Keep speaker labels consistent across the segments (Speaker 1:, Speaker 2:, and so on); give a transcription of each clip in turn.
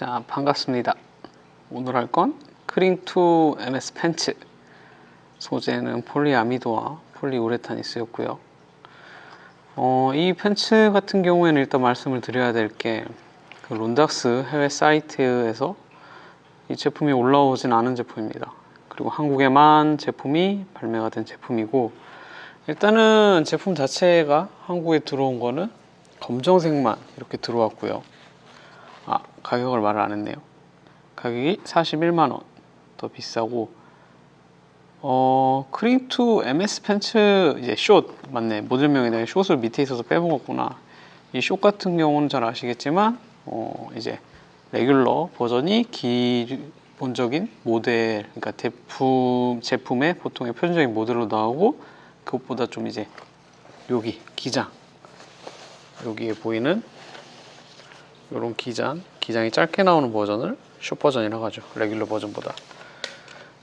Speaker 1: 자, 반갑습니다. 오늘 할 건 크링2 MS 팬츠 소재는 폴리아미드와 폴리우레탄이 쓰였고요. 어, 이 팬츠 같은 경우에는 일단 말씀을 드려야 될게 그 론닥스 해외 사이트에서 이 제품이 올라오진 않은 제품입니다. 그리고 한국에만 제품이 발매가 된 제품이고 일단은 제품 자체가 한국에 들어온 거는 검정색만 이렇게 들어왔고요. 아 가격을 말을 안 했네요. 가격이 41만 원 더 비싸고 어 크림2 MS 팬츠 이제 숏 맞네 모델명에 대한 숏을 밑에 있어서 빼먹었구나. 이 숏 같은 경우는 잘 아시겠지만 어 이제 레귤러 버전이 기본적인 모델 그러니까 제품 제품의 보통의 표준적인 모델로 나오고 그것보다 좀 이제 여기 기장 여기에 보이는 이런 기장 기장이 짧게 나오는 버전을 숏 버전이라고 하죠 레귤러 버전보다.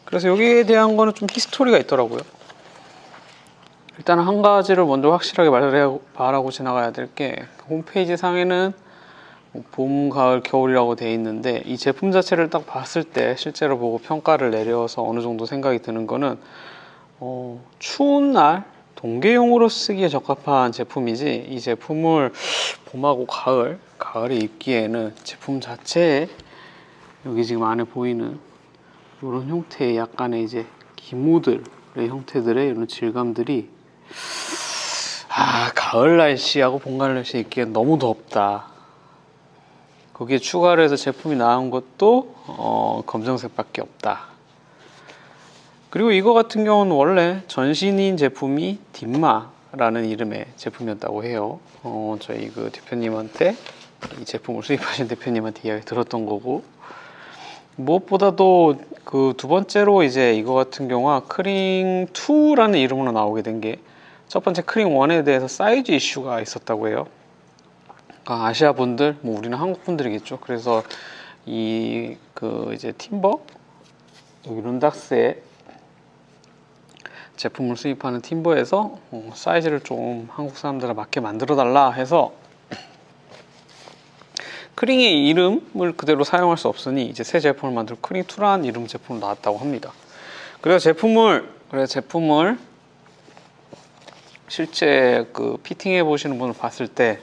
Speaker 1: 그래서 여기에 대한 거는 좀 히스토리가 있더라고요. 일단 한 가지를 먼저 확실하게 말을 말하고 지나가야 될 게 홈페이지 상에는 뭐 봄, 가을, 겨울이라고 돼 있는데 이 제품 자체를 딱 봤을 때 실제로 보고 평가를 내려서 어느 정도 생각이 드는 거는 어, 추운 날 동계용으로 쓰기에 적합한 제품이지 이 제품을 봄하고 가을, 가을에 입기에는 제품 자체에 여기 지금 안에 보이는 이런 형태의 약간의 이제 기모들의 형태들의 이런 질감들이 아 가을 날씨하고 봄 가을 날씨에 입기엔 너무 덥다. 거기에 추가로 해서 제품이 나온 것도 어, 검정색밖에 없다 그리고 이거 같은 경우는 원래 전신인 제품이 딘마라는 이름의 제품이었다고 해요. 어, 저희 그 대표님한테 이 제품을 수입하신 대표님한테 이야기 들었던 거고 무엇보다도 그 두 번째로 이제 이거 같은 경우가 크링 2라는 이름으로 나오게 된 게 첫 번째 크링 1에 대해서 사이즈 이슈가 있었다고 해요. 그러니까 아시아 분들, 뭐 우리는 한국 분들이겠죠. 그래서 이 그 이제 팀버 여기 룬닥스의 제품을 수입하는 팀버에서 어, 사이즈를 좀 한국 사람들에 맞게 만들어 달라 해서 크링의 이름을 그대로 사용할 수 없으니 이제 새 제품을 만들고 크링2라는 이름 제품으로 나왔다고 합니다. 그래서 제품을 그래서 제품을 실제 그 피팅해 보시는 분을 봤을 때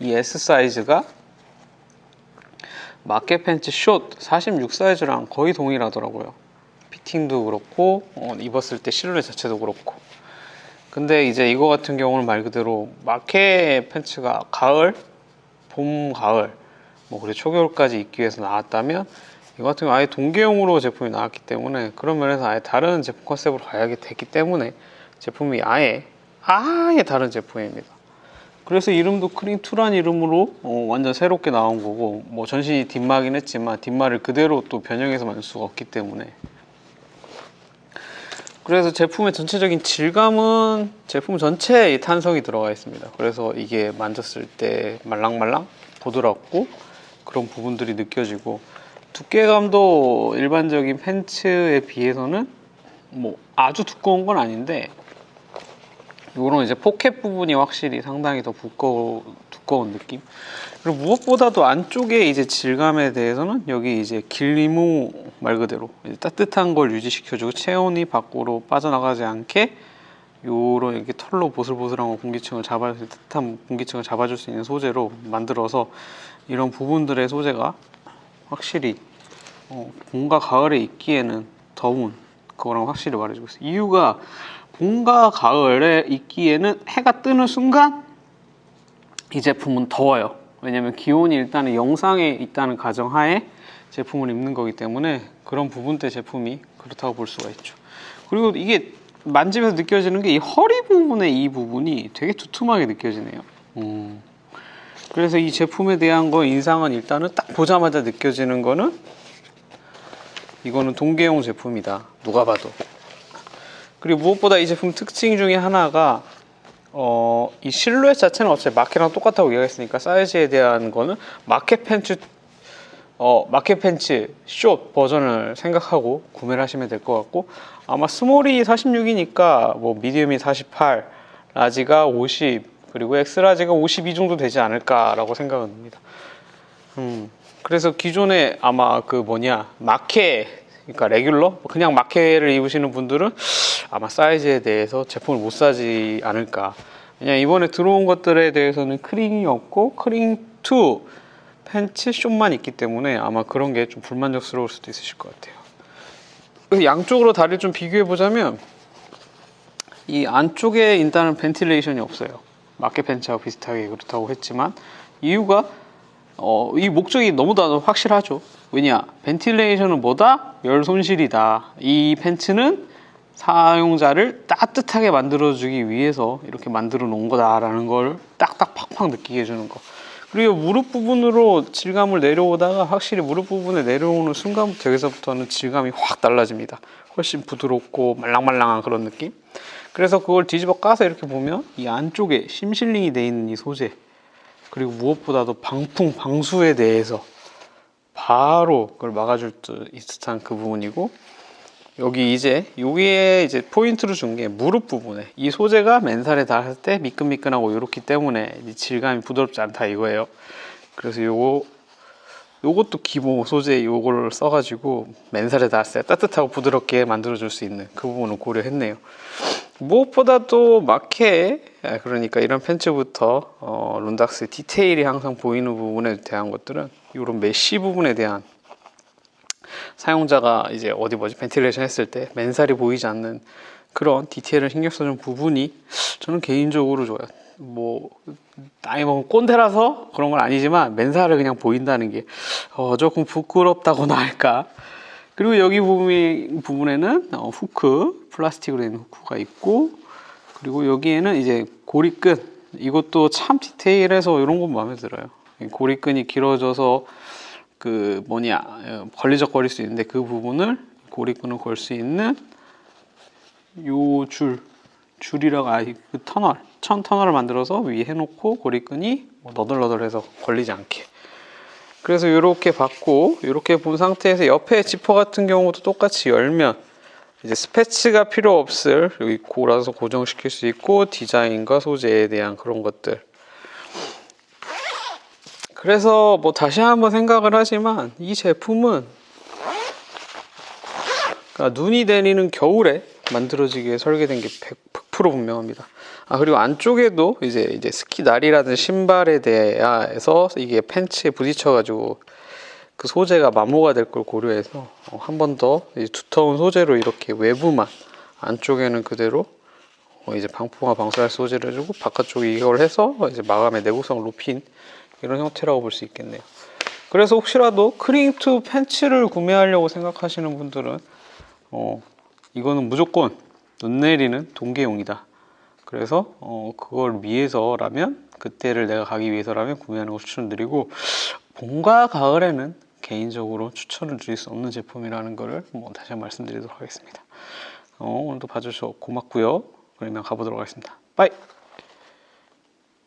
Speaker 1: 이 S 사이즈가 마켓 팬츠 숏 46 사이즈랑 거의 동일하더라고요. 피팅도 그렇고 어, 입었을 때 실루엣 자체도 그렇고 근데 이제 이거 같은 경우는 말 그대로 마켓 팬츠가 가을 봄 가을 뭐 그리고 초겨울까지 입기 위해서 나왔다면 이거 같은 경우 아예 동계용으로 제품이 나왔기 때문에 그런 면에서 아예 다른 제품 컨셉으로 가야게 됐기 때문에 제품이 아예 아예 다른 제품입니다. 그래서 이름도 크림2란 이름으로 어, 완전 새롭게 나온 거고 뭐 전신이 뒷마긴 했지만 뒷마를 그대로 또 변형해서 만들 수가 없기 때문에 그래서 제품의 전체적인 질감은 제품 전체에 탄성이 들어가 있습니다. 그래서 이게 만졌을 때 말랑말랑 부드럽고 그런 부분들이 느껴지고 두께감도 일반적인 팬츠에 비해서는 뭐 아주 두꺼운 건 아닌데 이런 이제 포켓 부분이 확실히 상당히 더 두꺼워, 두꺼운 느낌. 그리고 무엇보다도 안쪽에 이제 질감에 대해서는 여기 이제 길리모 말 그대로 따뜻한 걸 유지시켜주고 체온이 밖으로 빠져나가지 않게 요런 이렇게 털로 보슬보슬한 거 공기층을 잡아 따뜻한 공기층을 잡아줄 수 있는 소재로 만들어서 이런 부분들의 소재가 확실히 어, 봄과 가을에 입기에는 더운 그거랑 확실히 말해주고 있어요. 이유가 봄과 가을에 입기에는 해가 뜨는 순간 이 제품은 더워요. 왜냐면 기온이 일단은 영상에 있다는 가정하에 제품을 입는 거기 때문에 그런 부분 때 제품이 그렇다고 볼 수가 있죠. 그리고 이게 만지면서 느껴지는 게 이 허리 부분의 이 부분이 되게 두툼하게 느껴지네요. 음. 그래서 이 제품에 대한 거 인상은 일단은 딱 보자마자 느껴지는 거는 이거는 동계용 제품이다. 누가 봐도. 그리고 무엇보다 이 제품 특징 중에 하나가 어, 이 실루엣 자체는 어차피 마켓랑 똑같다고 얘기했으니까 사이즈에 대한 거는 마켓 팬츠 어, 마켓 팬츠 숏 버전을 생각하고 구매를 하시면 될 것 같고 아마 스몰이 46이니까 뭐 미디움이 48, 라지가 50 그리고 엑스라지가 52 정도 되지 않을까라고 생각은 합니다. 음, 그래서 기존에 아마 그 뭐냐 마케 그러니까 레귤러 그냥 마케를 입으시는 분들은 아마 사이즈에 대해서 제품을 못 사지 않을까. 그냥 이번에 들어온 것들에 대해서는 크링이 없고 크링 2 팬츠 숏만 있기 때문에 아마 그런 게 좀 불만족스러울 수도 있으실 것 같아요. 양쪽으로 다리를 좀 비교해 보자면 이 안쪽에 일단은 벤틸레이션이 없어요. 마켓 팬츠하고 비슷하게 그렇다고 했지만 이유가 어, 이 목적이 너무나 확실하죠. 왜냐? 벤틸레이션은 뭐다? 열 손실이다. 이 팬츠는 사용자를 따뜻하게 만들어주기 위해서 이렇게 만들어 놓은 거다라는 걸 딱딱 팍팍 느끼게 해주는 거. 그리고 무릎 부분으로 질감을 내려오다가 확실히 무릎 부분에 내려오는 순간부터 여기서부터는 질감이 확 달라집니다. 훨씬 부드럽고 말랑말랑한 그런 느낌. 그래서 그걸 뒤집어 까서 이렇게 보면 이 안쪽에 심실링이 돼 있는 이 소재 그리고 무엇보다도 방풍 방수에 대해서 바로 그걸 막아줄 듯한 그 부분이고 여기 이제 여기에 이제 포인트로 준 게 무릎 부분에 이 소재가 맨살에 닿았을 때 미끈미끈하고 이렇기 때문에 이 질감이 부드럽지 않다 이거예요. 그래서 요거 요것도 기본 소재 요거를 써가지고 맨살에 닿았을 때 따뜻하고 부드럽게 만들어줄 수 있는 그 부분을 고려했네요. 무엇보다도 마케 아, 그러니까 이런 팬츠부터 어, 룬닥스 디테일이 항상 보이는 부분에 대한 것들은 이런 메쉬 부분에 대한 사용자가 이제 어디 뭐지 벤틸레이션 했을 때 맨살이 보이지 않는 그런 디테일을 신경 써준 부분이 저는 개인적으로 좋아요. 뭐 나이 먹은 꼰대라서 그런 건 아니지만 맨살을 그냥 보인다는 게 어, 조금 부끄럽다고나 할까. 그리고 여기 부분, 부분에는 어, 후크 플라스틱으로 된 후크가 있고 그리고 여기에는 이제 고리끈 이것도 참 디테일해서 이런 건 마음에 들어요. 고리끈이 길어져서 그 뭐냐 어, 걸리적거릴 수 있는데 그 부분을 고리끈을 걸 수 있는 요 줄 줄이라고 아그 터널 천 터널을 만들어서 위에 해놓고 고리끈이 뭐 너덜너덜해서 걸리지 않게 그래서 이렇게 받고 이렇게 본 상태에서 옆에 지퍼 같은 경우도 똑같이 열면 이제 스패치가 필요 없을 여기 골아서 고정시킬 수 있고 디자인과 소재에 대한 그런 것들. 그래서 뭐 다시 한번 생각을 하지만 이 제품은 그러니까 눈이 내리는 겨울에 만들어지게 설계된 게 100% 분명합니다. 아 그리고 안쪽에도 이제 이제 스키 날이라든 신발에 대해서 이게 팬츠에 부딪혀가지고 그 소재가 마모가 될 걸 고려해서 어, 한번 더 두터운 소재로 이렇게 외부만 안쪽에는 그대로 어, 이제 방풍과 방수할 소재를 해주고 바깥쪽에 이걸 해서 이제 마감의 내구성을 높인 이런 형태라고 볼 수 있겠네요. 그래서 혹시라도 크링2 팬츠를 구매하려고 생각하시는 분들은 어, 이거는 무조건 눈 내리는 동계용이다. 그래서 어, 그걸 위해서라면 그때를 내가 가기 위해서라면 구매하는 걸 추천드리고 봄과 가을에는 개인적으로 추천을 드릴 수 없는 제품이라는 것을 뭐 다시 한번 말씀드리도록 하겠습니다. 어, 오늘도 봐주셔서 고맙고요. 그러면 가보도록 하겠습니다. 빠이!